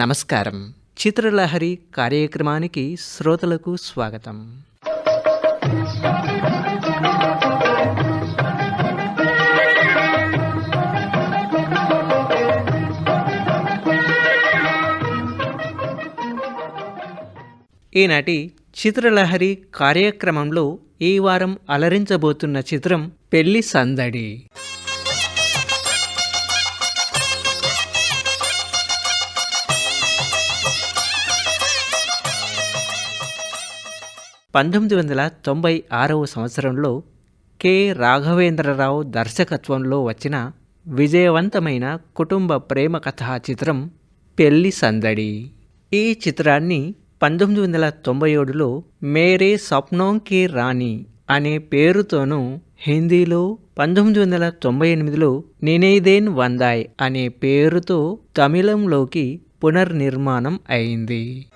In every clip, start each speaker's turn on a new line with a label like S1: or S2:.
S1: నమస్కారం. చిత్రలహరి కార్యక్రమానికి శ్రోతలకు స్వాగతం. ఈనాటి చిత్రలహరి కార్యక్రమంలో ఈ వారం అలరించబోతున్న చిత్రం పెళ్ళి సందడి. పంతొమ్మిది వందల తొంభై ఆరవ సంవత్సరంలో కె. రాఘవేంద్రరావు దర్శకత్వంలో వచ్చిన విజయవంతమైన కుటుంబ ప్రేమ కథా చిత్రం పెళ్ళి సందడి. ఈ చిత్రాన్ని పంతొమ్మిది వందల తొంభై ఏడులో మేరే స్వప్నోంకి రాణి అనే పేరుతోనూ హిందీలో పంతొమ్మిది వందల తొంభై ఎనిమిదిలో నినేదేన్ వందాయ్ అనే పేరుతో తమిళంలోకి పునర్నిర్మాణం అయింది.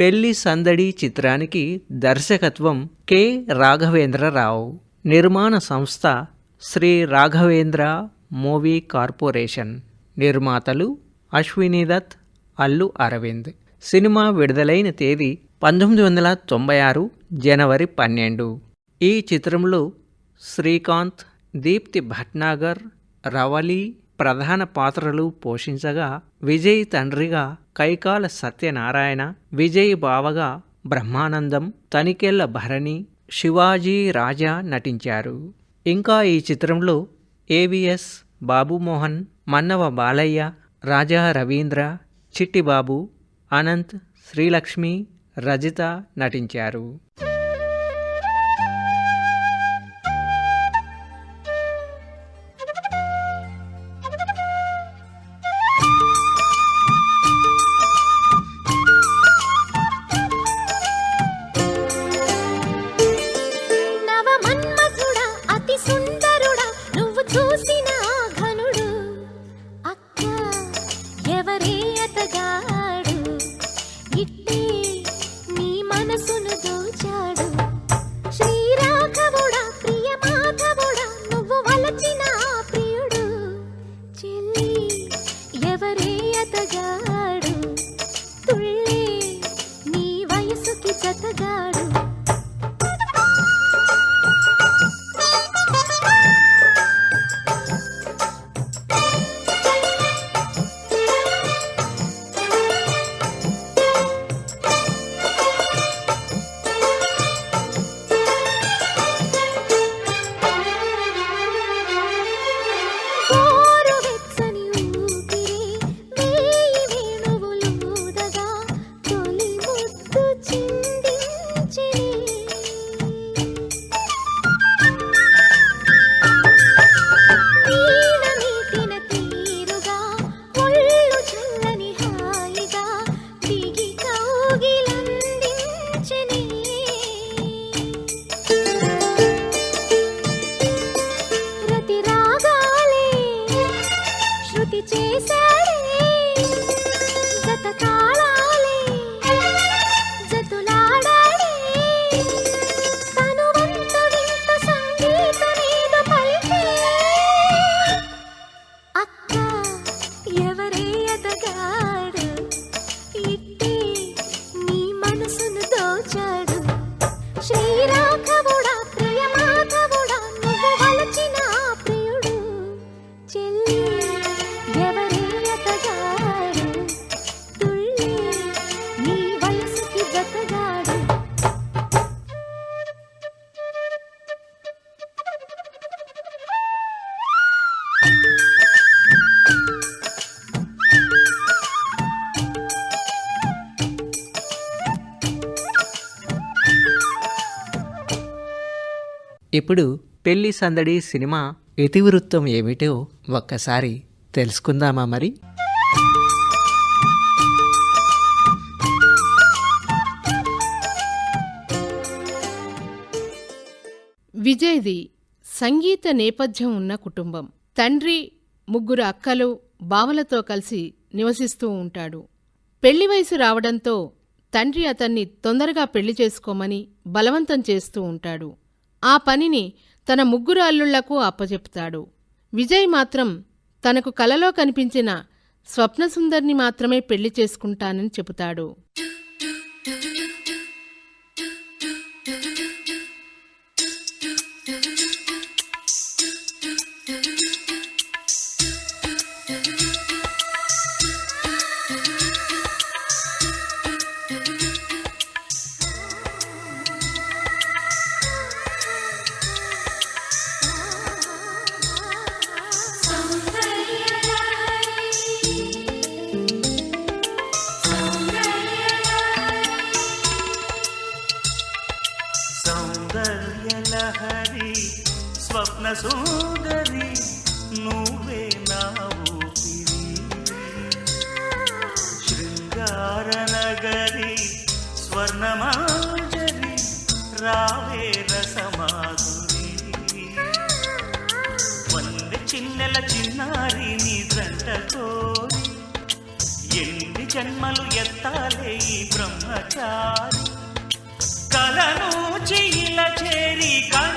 S1: పెళ్ళి సందడి చిత్రానికి దర్శకత్వం కె. రాఘవేంద్రరావు. నిర్మాణ సంస్థ శ్రీ రాఘవేంద్ర మూవీ కార్పొరేషన్. నిర్మాతలు అశ్విని దత్ అల్లు అరవింద్. సినిమా విడుదలైన తేదీ పంతొమ్మిది వందల తొంభై ఆరు జనవరి పన్నెండు. ఈ చిత్రంలో శ్రీకాంత్ దీప్తి భట్నాగర్ రవలి ప్రధాన పాత్రలు పోషించగా విజయ్ తండ్రిగా కైకాల సత్యనారాయణ విజయ్ బావగా బ్రహ్మానందం తనికెళ్ళ భరణి శివాజీ రాజా నటించారు. ఇంకా ఈ చిత్రంలో A V S Babu Mohan Mannava Balayya Raja Ravindra Chittibabu Anant Srilakshmi Rajitha నటించారు. ఇప్పుడు పెళ్ళి సందడి సినిమా ఇతివృత్తం ఏమిటో ఒక్కసారి తెలుసుకుందామా మరి?
S2: విజయ్ది సంగీత నేపథ్యం ఉన్న కుటుంబం. తండ్రి ముగ్గురు అక్కలు బావలతో కలిసి నివసిస్తూ ఉంటాడు. పెళ్ళి వయసు రావడంతో తండ్రి అతన్ని తొందరగా పెళ్ళి చేసుకోమని బలవంతం చేస్తూ ఉంటాడు. ఆ పనిని తన ముగ్గురు అల్లుళ్ళకు అప్పచెప్తాడు విజయ్ మాత్రం తనకు కలలో కనిపించిన స్వప్నసుందర్ని మాత్రమే పెళ్ళి చేసుకుంటానని చెబుతాడు.
S3: స్వర్ణమాంజరి రావే రసమాధురి. వంద చిన్నెల చిన్నారి నీ దంట కోరి ఎన్ని జన్మలు ఎత్తాలే ఈ బ్రహ్మచారి. కలను చీల చేరి కల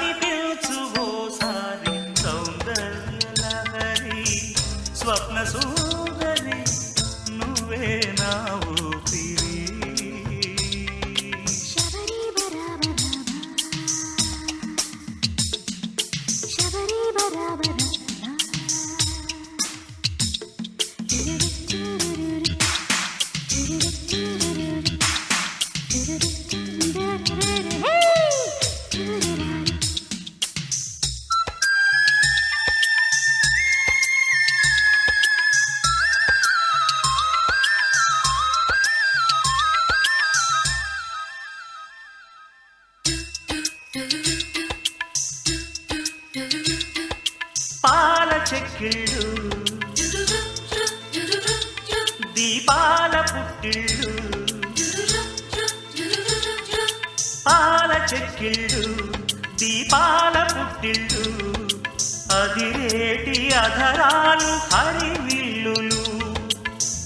S3: అధరాలు హరివిల్లులు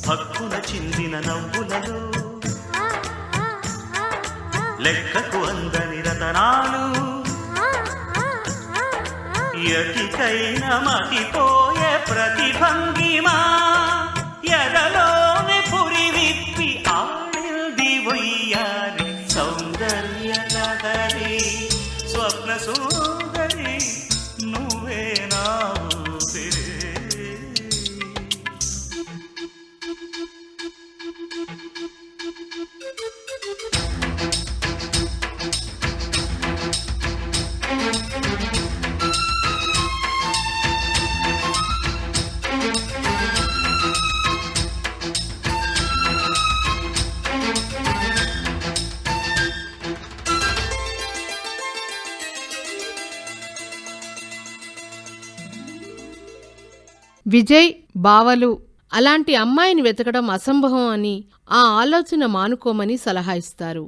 S3: హక్కున చిందిన నవ్వులలో. లెక్కకు అందని రతనాలు ఎటికైన మతిపోయే ప్రతిభంగిమా. ఎదలోని పురి విప్పి ఆడింది వయ్యారి సౌందర్య నగరి. స్వప్న సుందరి నువ్వే నా
S2: విజయ్ బావలు అలాంటి అమ్మాయిని వెతకడం అసంభవం అని ఆ ఆలోచన మానుకోమని సలహా ఇస్తారు.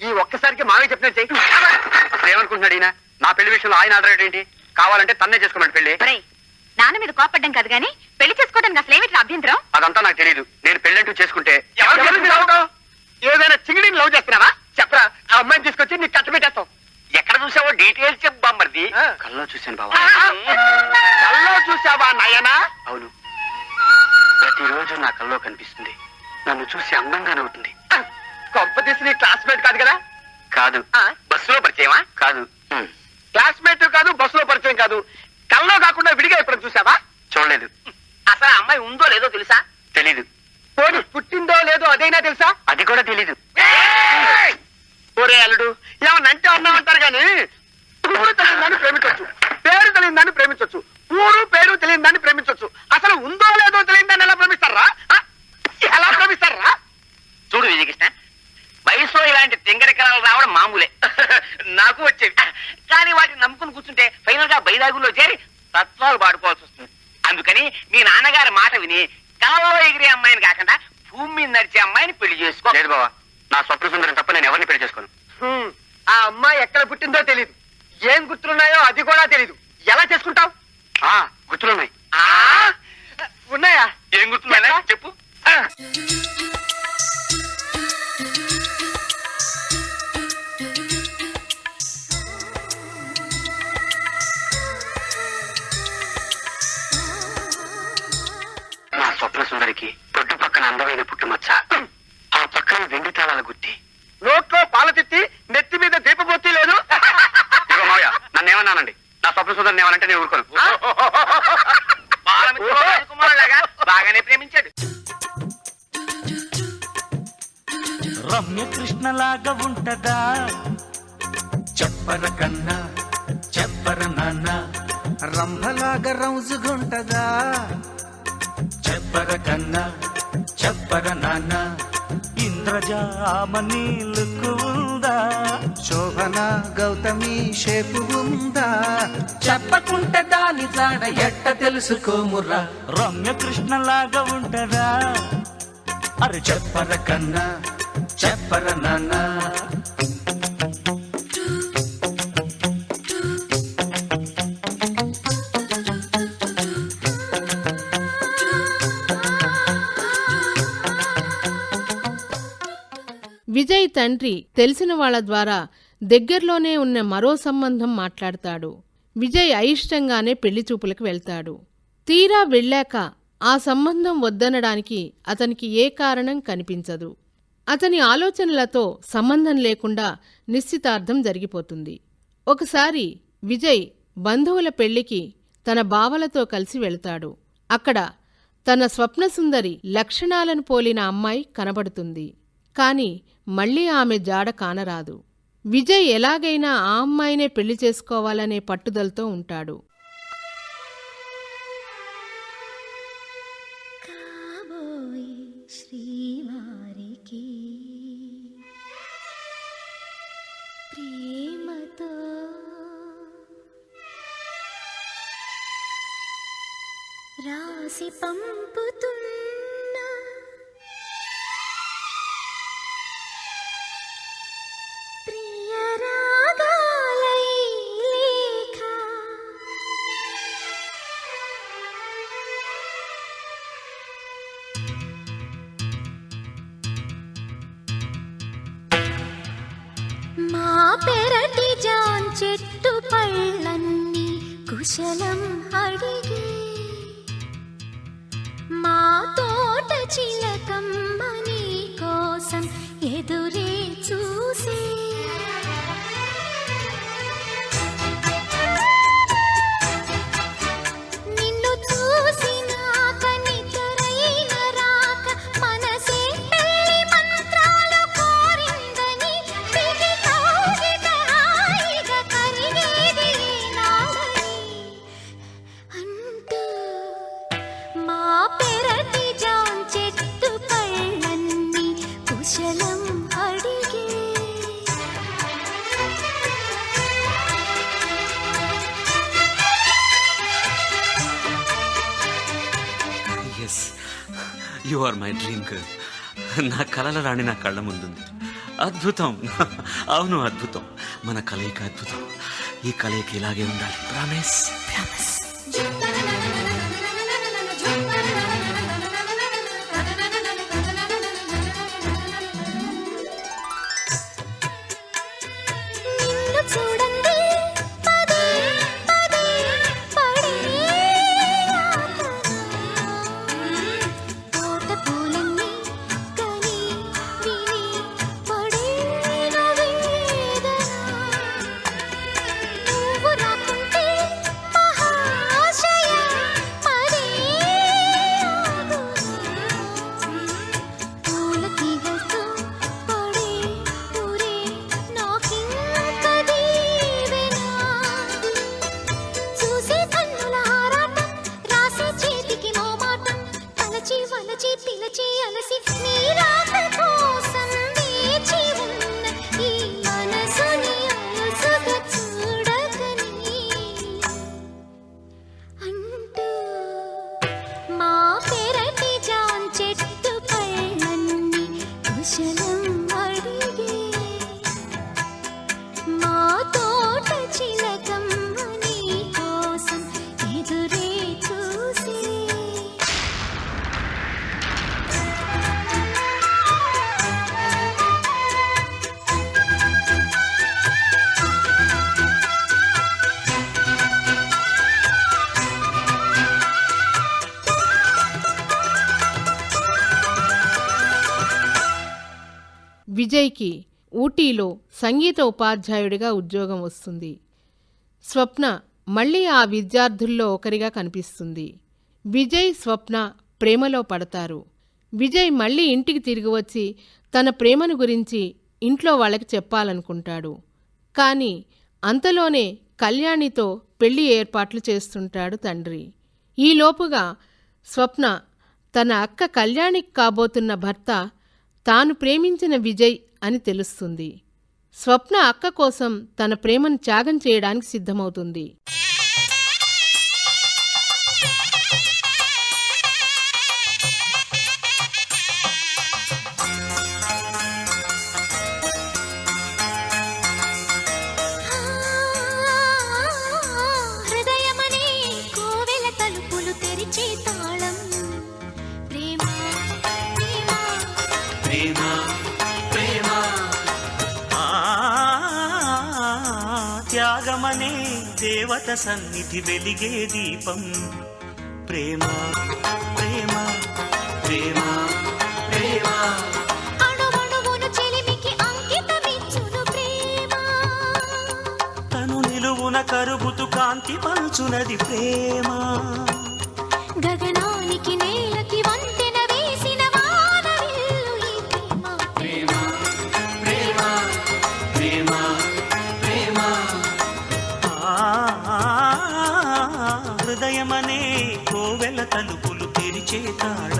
S4: ఈ ఒక్కసారికి మావే చెయ్యి. ఏమనుకుంటున్నాడు ఈయన? నా పెళ్ళి విషయంలో ఆయన ఆధారం ఏంటి? కావాలంటే తన్నే చేసుకోమని
S5: పెళ్ళి నాన్న మీద కోపడ్డం కాదు గాని పెళ్ళి చేసుకోవడానికి అసలు ఏమిటి అభ్యంతరం?
S4: అదంతా నాకు తెలియదు నేను పెళ్ళంటూ చేసుకుంటే అందుకని మీ నాన్నగారి మాట విని కలలో ఎగిరే అమ్మాయిని కాకుండా భూమి మీద నడిచే అమ్మాయిని పెళ్ళి చేసుకో. లేదు బావా నా స్వప్న సుందరం తప్ప నేను ఎవరిని పెళ్ళి చేసుకోను. ఆ అమ్మాయి ఎక్కడ పుట్టిందో తెలియదు ఏం గుర్తులున్నాయో అది కూడా తెలియదు ఎలా చేసుకుంటావు? గుర్తులున్నాయి. ఉన్నాయా? ఏం గుర్తున్నాయా? చెప్పు. స్వప్న సుందరికి పొట్టు పక్కన అందమైన పుట్టుమచ్చ. ఆ పక్కన వెండి తాళాల గుత్తి. నోట్లో పాల తిత్తి నెత్తి మీద దీపబొత్తి లేదు. ఇగో మావయ్య నన్ను ఏమన్నానండి నా స్వప్న సుందరిని ఏమనంటే నేను ఊరుకోను. బాగానే ప్రేమించాడు.
S3: రమ్య కృష్ణలాగా ఉంటదా? చెప్పర కన్నా చెప్పర నాన్న
S1: రంభలాగా రౌజుగుంటదా?
S3: చెప్పర కన్నా చెప్పర నాన్న ఇంద్రజామని ఉందా?
S1: శోభన గౌతమి షేపు ఉందా?
S3: చెప్పకుంటే దాని జాడ ఎట్ట తెలుసుకోమురా రమ్య కృష్ణలాగా ఉంటదా? అరే చెప్పర కన్నా చెప్పర నాన్న
S2: విజయ్ తండ్రి తెలిసిన వాళ్ళ ద్వారా దగ్గర్లోనే ఉన్న మరో సంబంధం మాట్లాడతాడు. విజయ్ అయిష్టంగానే పెళ్ళి చూపులకు వెళ్తాడు. తీరా వెళ్ళాక ఆ సంబంధం వద్దనడానికి అతనికి ఏ కారణం కనిపించదు. అతని ఆలోచనలతో సంబంధం లేకుండా నిశ్చితార్థం జరిగిపోతుంది. ఒకసారి విజయ్ బంధువుల పెళ్ళికి తన బావలతో కలిసి వెళ్తాడు. అక్కడ తన స్వప్నసుందరి లక్షణాలను పోలిన అమ్మాయి కనబడుతుంది. కాని మళ్ళీ ఆమె జాడ కానరాదు. విజయ్ ఎలాగైనా ఆ అమ్మాయినే పెళ్ళి చేసుకోవాలనే పట్టుదలతో ఉంటాడు.
S6: శ్రీవారికి ప్రేమతో రాసి పంపు కుశలం అడిగి మా తోట చిలకమ్మని
S7: yes. You are my dream girl. నా కలల రాణి నా కళ్ళ ముందుంది. అద్భుతం. అవును అద్భుతం. మన కలయిక అద్భుతం. ఈ కలయిక ఇలాగే ఉండాలి. ప్రామిస్
S2: ప్రామిస్ ఊటీలో సంగీత ఉపాధ్యాయుడిగా ఉద్యోగం వస్తుంది. స్వప్న మళ్ళీ ఆ విద్యార్థుల్లో ఒకరిగా కనిపిస్తుంది. విజయ్ స్వప్న ప్రేమలో పడతారు. విజయ్ మళ్ళీ ఇంటికి తిరిగి వచ్చి తన ప్రేమను గురించి ఇంట్లో వాళ్ళకి చెప్పాలనుకుంటాడు. కానీ అంతలోనే కళ్యాణితో పెళ్ళి ఏర్పాట్లు చేస్తుంటాడు తండ్రి. ఈలోపుగా స్వప్న తన అక్క కళ్యాణికి కాబోతున్న భర్త తాను ప్రేమించిన విజయ్ అని తెలుస్తుంది. స్వప్న అక్క కోసం తన ప్రేమను త్యాగం చేయడానికి సిద్ధమవుతుంది.
S3: త్యాగమనే దేవత సన్నిధి వెలిగే దీపం. ప్రేమ ప్రేమ ప్రేమ ప్రేమ. తను నిలువున కరుగుతు కాంతి పంచునది ప్రేమ. தாழ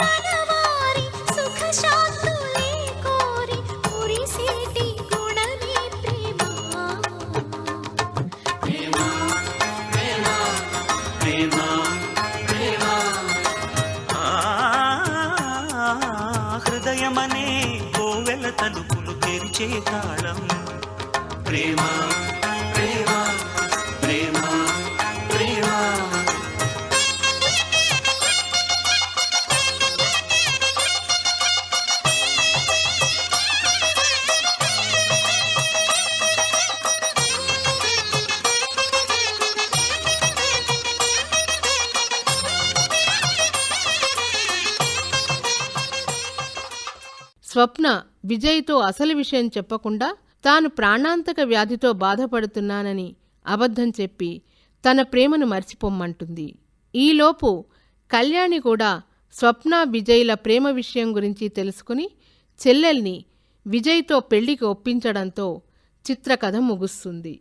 S2: Bye. విజయ్తో అసలు విషయం చెప్పకుండా తాను ప్రాణాంతక వ్యాధితో బాధపడుతున్నానని అబద్ధం చెప్పి తన ప్రేమను మర్చిపోమ్మంటుంది. ఈలోపు కళ్యాణి కూడా స్వప్న విజయ్ల ప్రేమ విషయం గురించి తెలుసుకుని చెల్లెల్ని విజయ్తో పెళ్ళికి ఒప్పించడంతో చిత్రకథ ముగుస్తుంది.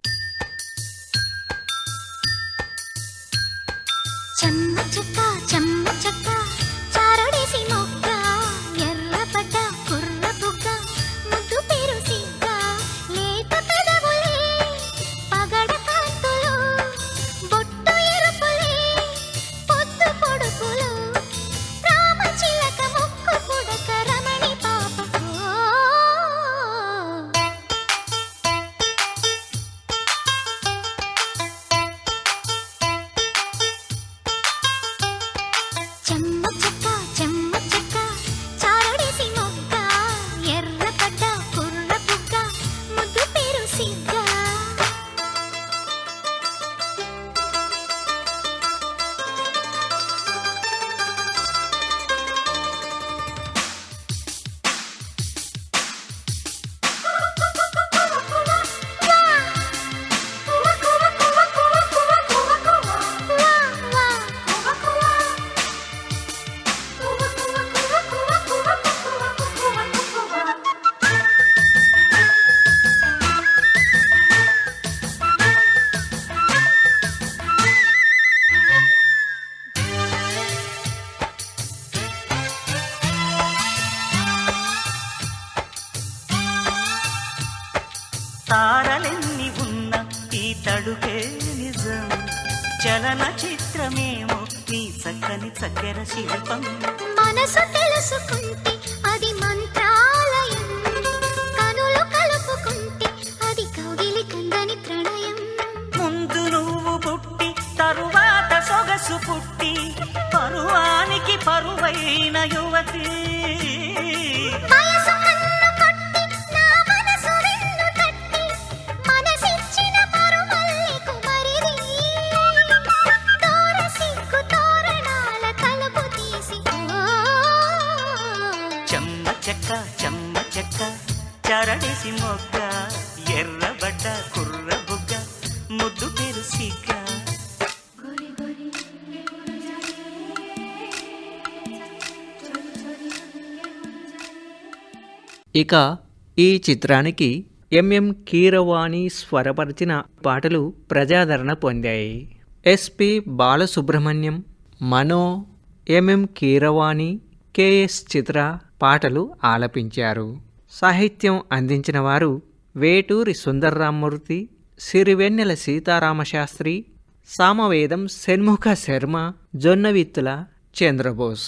S1: ఇక ఈ చిత్రానికి ఎంఎం కీరవాణి స్వరపరిచిన పాటలు ప్రజాదరణ పొందాయి. S P Balasubrahmanyam Mano M M Keeravani K S Chitra పాటలు ఆలపించారు. సాహిత్యం అందించిన వారు వేటూరి సుందర్రామ్మూర్తి సిరివెన్నెల సీతారామశాస్త్రి సామవేదం షణ్ముఖ శర్మ జొన్నవిత్తుల చంద్రబోస్.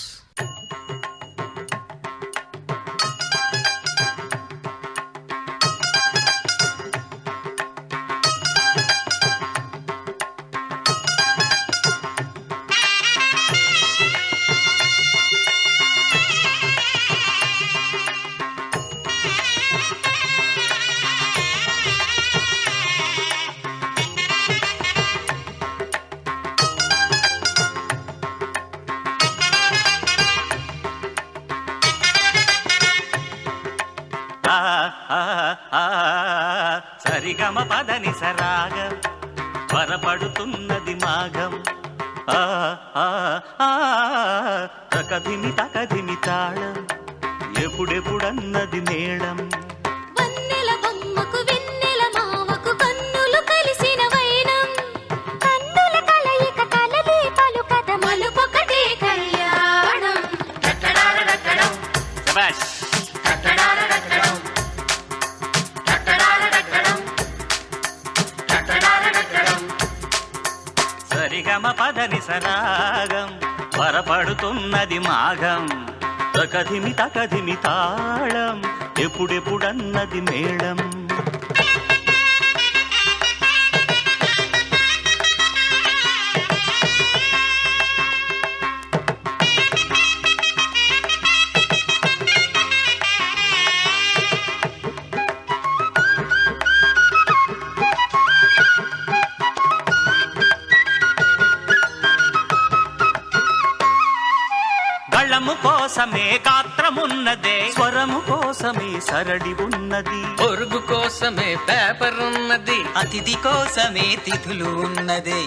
S3: త్వరపడుతున్నది తకధిమి తకధిమి తాళం. ఎప్పుడెప్పుడన్నది మేళం పదని సరాగం పరపడుతున్నది మాఘం. తకధిమి తకధిమి తాళం ఎప్పుడెప్పుడన్నది మేళం. కోసమే గాత్రమున్నదే స్వరము కోసమే సరడి ఉన్నది.
S8: పొరుగు కోసమే పేపర్ ఉన్నది.
S9: అతిథి కోసమే తిథులు ఉన్నదే.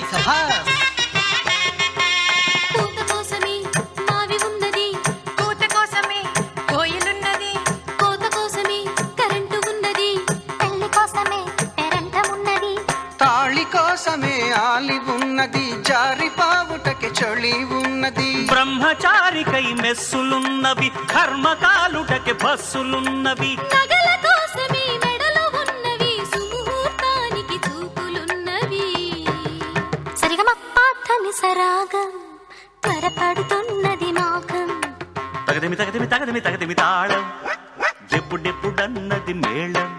S3: బ్రహ్మచారికై మెస్సులున్నవి కర్మకాలుటకి బస్సులున్నవి.
S6: నగల కోసమే మెడలో ఉన్నవి సుముహూర్తానికి చూపులున్నవి. సరిగమ పాఠని సరాగం త్వరపడుతున్నది మాఘం.
S3: తగదిమి తగదిమి తగదిమి తగదిమి తాళం ఎప్పుడెప్పుడన్నది మేళం.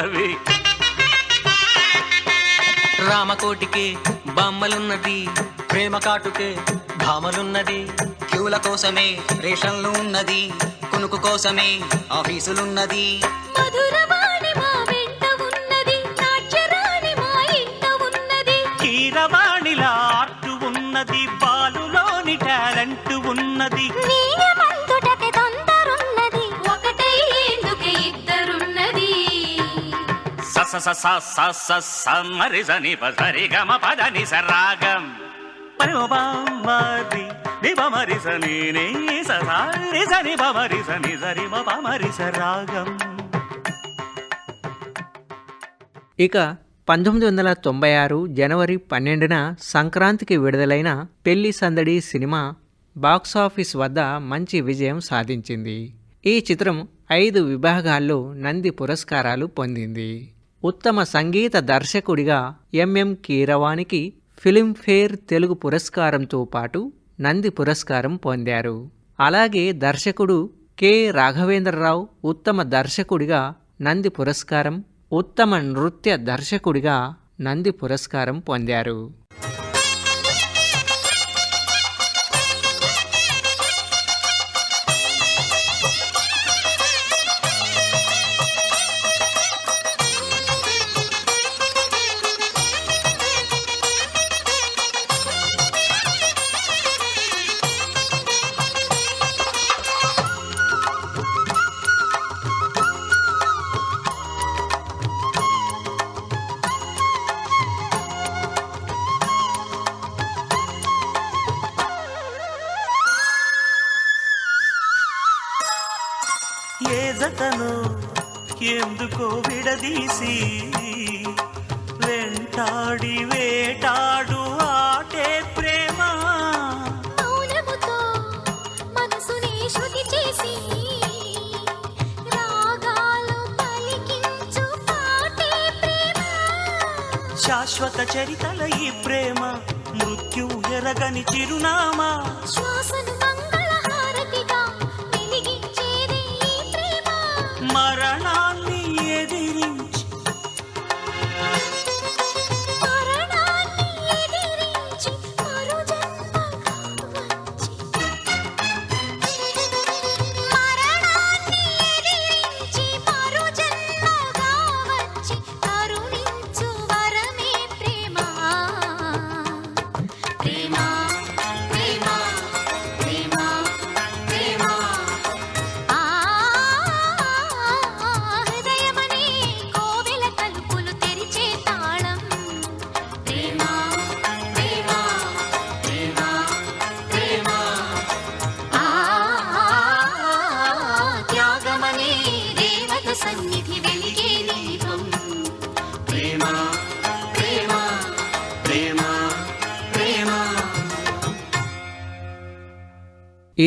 S3: ఉన్నవి
S8: రామకోటికి బొమ్మలున్నది ప్రేమ కాటుకే భామలున్నది
S9: క్యూల కోసమే రేషన్లు ఉన్నది కునుకు కోసమే ఆఫీసులున్నది.
S3: స స స స స స స మరి ప సరి గమ పద ని స రాగం పరి మ మరి ని ప మరి స ని ని స స రి స ని ప మరి స ని స రి మ ప మరి స రాగం
S1: ఇక పంతొమ్మిది వందల తొంభై ఆరు జనవరి పన్నెండున సంక్రాంతికి విడుదలైన పెళ్ళి సందడి సినిమా బాక్సాఫీస్ వద్ద మంచి విజయం సాధించింది ఈ చిత్రం ఐదు విభాగాల్లో నంది పురస్కారాలు పొందింది ఉత్తమ సంగీత దర్శకుడిగా ఎంఎం కీరవానికి ఫిలింఫేర్ తెలుగు పురస్కారంతో పాటు నంది పురస్కారం పొందారు. అలాగే దర్శకుడు కె. రాఘవేంద్రరావు ఉత్తమ దర్శకుడిగా నంది పురస్కారం ఉత్తమ నృత్య దర్శకుడిగా నంది పురస్కారం పొందారు.
S3: జతను ఎందుకో విడదీసి వెంటాడి వేటాడు ఆటే ప్రేమ.
S6: మౌనముతో మనసుని శృతి చేసి రాగాలు పలికించు పాటే ప్రేమ.
S3: శాశ్వత చరితల ఈ ప్రేమ మృత్యు ఎరగని చిరునామా.
S6: శ్వాసను